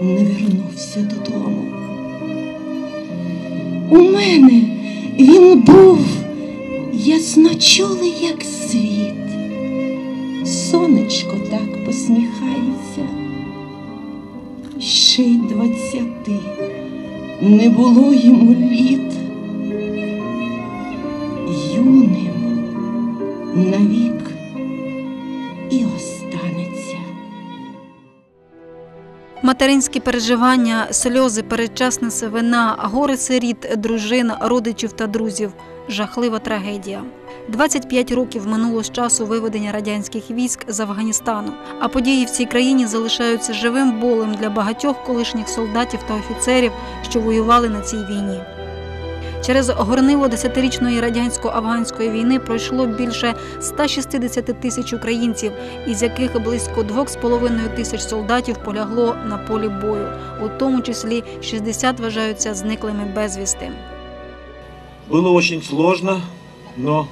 вернувся додому. У мене він був ясночолий, як світ. Сонечко так посміхається, ще й двадцяти не було йому літ. Юним навік і останеться. Материнські переживання, сльози, передчасна сивина, гори сиріт, дружин, родичів та друзів жахлива трагедія. 25 років минуло з часу виведення радянських військ з Афганістану, а події в цій країні залишаються живим болем для багатьох колишніх солдатів та офіцерів, що воювали на цій війні. Через горнило десятирічної радянсько-афганської війни пройшло більше 160 тисяч українців, із яких близько 2,5 тисяч солдатів полягло на полі бою, у тому числі 60 вважаються зниклими безвісти. Было очень сложно, но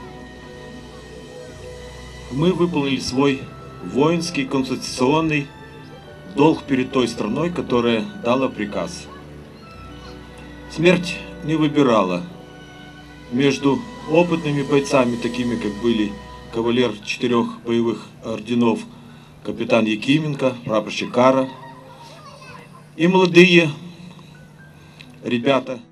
мы выполнили свой воинский конституционный долг перед той страной, которая дала приказ. Смерть не выбирала между опытными бойцами, такими как были кавалер четырех боевых орденов, капитан Якименко, прапорщик Кара, и молодые ребята –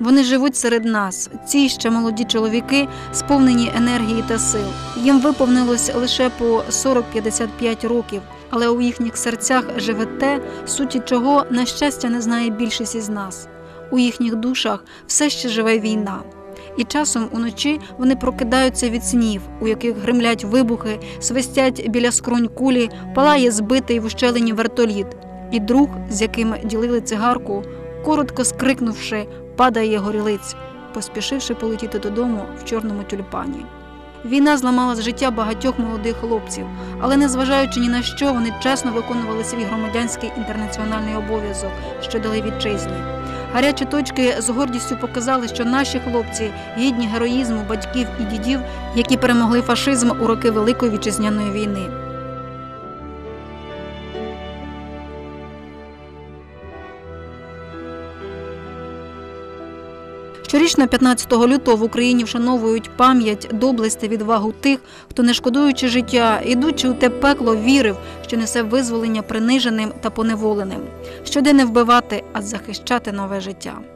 Вони живуть серед нас. Ці ще молоді чоловіки, сповнені енергії та сил. Їм виповнилось лише по 40-55 років, але у їхніх серцях живе те, суті чого, на щастя, не знає більшість із нас. У їхніх душах все ще живе війна. І часом уночі вони прокидаються від снів, у яких гримлять вибухи, свистять біля скронь кулі, палає збитий в ущелині вертоліт. І друг, з яким ділили цигарку, коротко скрикнувши, падає горілиць, поспішивши полетіти додому в чорному тюльпані. Війна зламала з життя багатьох молодих хлопців, але незважаючи ні на що, вони чесно виконували свій громадянський інтернаціональний обов'язок, що дали вітчизні. Гарячі точки з гордістю показали, що наші хлопці гідні героїзму батьків і дідів, які перемогли фашизм у роки Великої вітчизняної війни. Щорічно 15 лютого в Україні вшановують пам'ять, доблесть та відвагу тих, хто, не шкодуючи життя, ідучи у те пекло, вірив, що несе визволення приниженим та поневоленим, щоди не вбивати, а захищати нове життя.